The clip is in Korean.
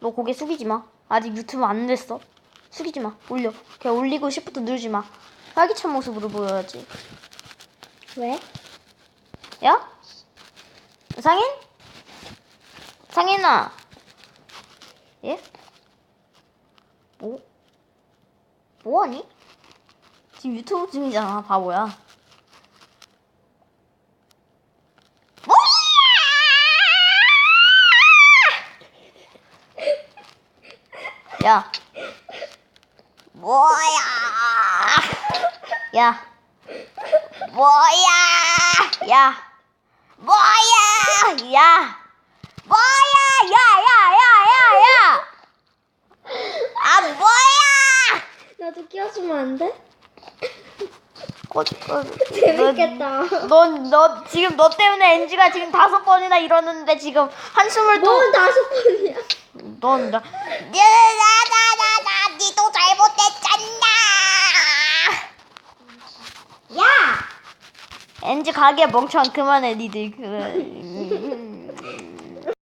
너 고개 숙이지 마. 아직 유튜브 안 됐어. 숙이지 마. 올려. 그냥 올리고 시프트 누르지 마. 활기찬 모습으로 보여야지. 왜? 야? 상인? 상인아. 예? 뭐? 뭐하니? 지금 유튜브 중이잖아, 바보야. 야! 야. 뭐야! 야. 뭐야! 야! 뭐야! 야! 뭐야! 야, 야, 야, 야, 야! 아, 뭐야! 나도 끼워주면 안 돼? 어, 어, 재밌겠다. 넌, 너, 지금 너 때문에 엔지가 지금 다섯 번이나 이러는데 지금 한숨을 또. 뭔 다섯 번이야? 넌, 나, 나, 나, 엔지 가게 멍청 그만해 니들 그래.